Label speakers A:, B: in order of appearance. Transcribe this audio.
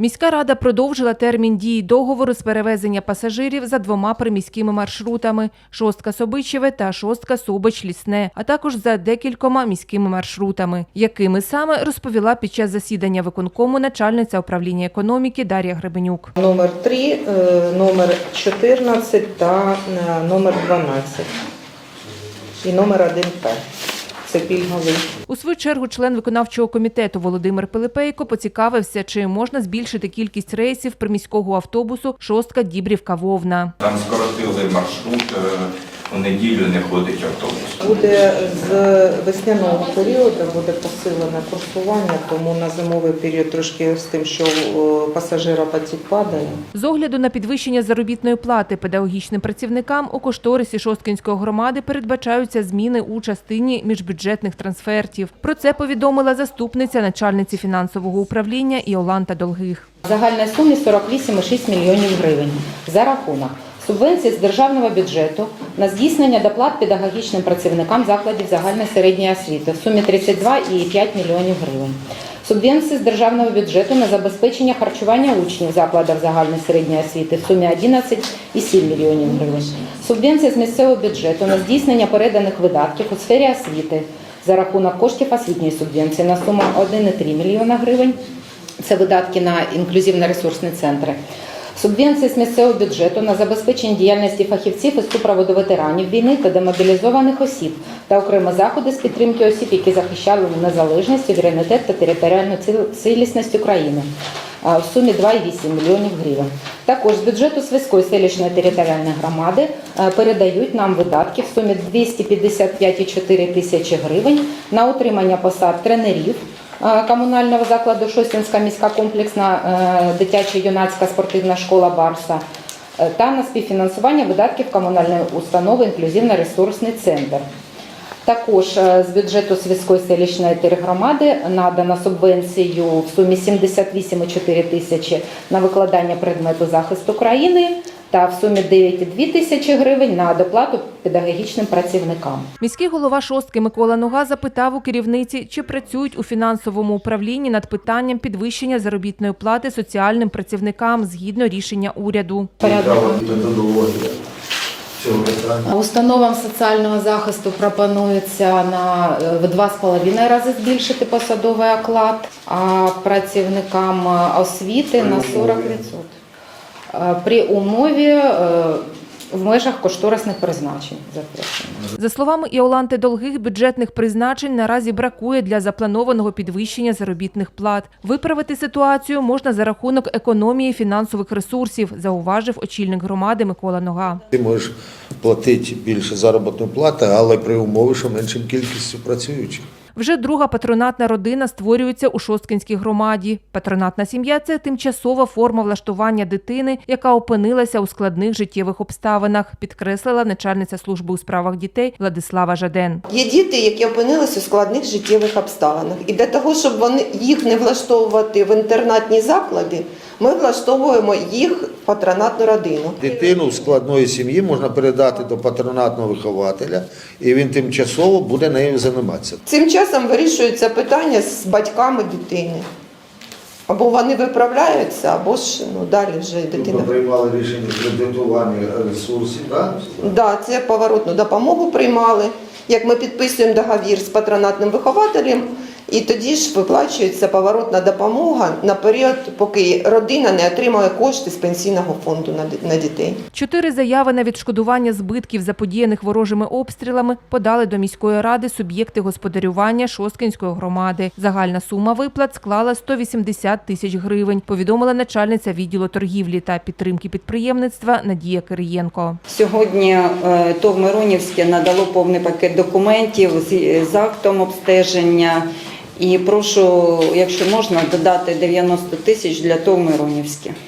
A: Міська рада продовжила термін дії договору з перевезення пасажирів за двома приміськими маршрутами – шостка Собичеве та шостка Собич Лісне, а також за декількома міськими маршрутами, якими саме розповіла під час засідання виконкому начальниця управління економіки Дар'я Гребенюк.
B: Номер 3, е, номер 14 та е, номер 12. І номер 1П. Це пільговий.
A: У свою чергу член виконавчого комітету Володимир Пилипейко поцікавився, чи можна збільшити кількість рейсів приміського автобусу шостка Дібрівка Вовна.
C: Там скоротили маршрут, е, у неділю не ходить автобус.
B: Буде з весняного періоду буде посилене курсування, тому на зимовий період трошки з тим, що е, пасажиропотік падає.
A: З огляду на підвищення заробітної плати педагогічним працівникам у кошторисі Шосткинської громади передбачаються зміни у частині міжбюджетних трансфертів. Про це повідомила заступниця начальниці фінансового управління Іоланта Долгих.
D: В загальній сумі 48,6 мільйонів гривень за рахунок субвенцій з державного бюджету на здійснення доплат педагогічним працівникам закладів загальної середньої освіти в сумі 32,5 мільйонів гривень. Субвенції з державного бюджету на забезпечення харчування учнів закладів загальної середньої освіти в сумі 11,7 мільйонів гривень. Субвенція з місцевого бюджету на здійснення переданих видатків у сфері освіти за рахунок коштів освітньої субвенції на суму 1,3 мільйона гривень. Це видатки на інклюзивно-ресурсні центри. Субвенції з місцевого бюджету на забезпечення діяльності фахівців із супроводу ветеранів війни та демобілізованих осіб та окремі заходи з підтримки осіб, які захищали незалежність, суверенітет та територіальну цілісність України в сумі 2,8 мільйонів гривень. Також з бюджету Свиської селищної територіальної громади передають нам видатки в сумі 255,4 тисячі гривень на утримання посад тренерів комунального закладу Шостінська міська комплексна е, дитячо-юнацька спортивна школа Барса е, та на співфінансування видатків комунальної установи інклюзивно-ресурсний центр. Також е, з бюджету Свіської селищної тергромади надано субвенцію в сумі 78,4 тисячі на викладання предмету захисту країни та в сумі 9,2 тисячі гривень на доплату педагогічним працівникам.
A: Міський голова шостки Микола Нуга запитав у керівниці, чи працюють у фінансовому управлінні над питанням підвищення заробітної плати соціальним працівникам згідно рішення уряду.
D: Порядок. Установам соціального захисту пропонується на е, в 2,5 рази збільшити посадовий оклад, а працівникам е, освіти на
E: умові?
D: 40%. Е, При умові е, в межах кошторисних призначень.
A: За словами Іоланти Долгих, бюджетних призначень наразі бракує для запланованого підвищення заробітних плат. Виправити ситуацію можна за рахунок економії фінансових ресурсів, зауважив очільник громади Микола Нога.
E: Ти можеш платити більше заробітної плати, але при умові, що меншим кількістю працюючих.
A: Вже друга патронатна родина створюється у Шосткинській громаді. Патронатна сім'я це тимчасова форма влаштування дитини, яка опинилася у складних життєвих обставинах, підкреслила начальниця служби у справах дітей Владислава Жаден.
F: Є діти, які опинилися у складних життєвих обставинах. І для того, щоб вони їх не влаштовувати в інтернатні заклади, ми влаштовуємо їх в патронатну родину.
E: Дитину складної сім'ї можна передати до патронатного вихователя, і він тимчасово буде нею займатися.
F: Цим часом вирішується питання з батьками дитини. Або вони виправляються, або ж ну, далі вже дитина.
E: приймали рішення кредитування ресурсів, так?
F: Да, це поворотну допомогу приймали. Як ми підписуємо договір з патронатним вихователем, і тоді ж виплачується поворотна допомога на період, поки родина не отримує кошти з пенсійного фонду на дітей.
A: Чотири заяви на відшкодування збитків, заподіяних ворожими обстрілами, подали до міської ради суб'єкти господарювання Шосткинської громади. Загальна сума виплат склала 180 тисяч гривень, повідомила начальниця відділу торгівлі та підтримки підприємництва Надія Кириєнко.
G: Сьогодні е, ТОВ Миронівське надало повний пакет документів з, з актом обстеження. І прошу, якщо можна, додати 90 тисяч для ТОВ Миронівське.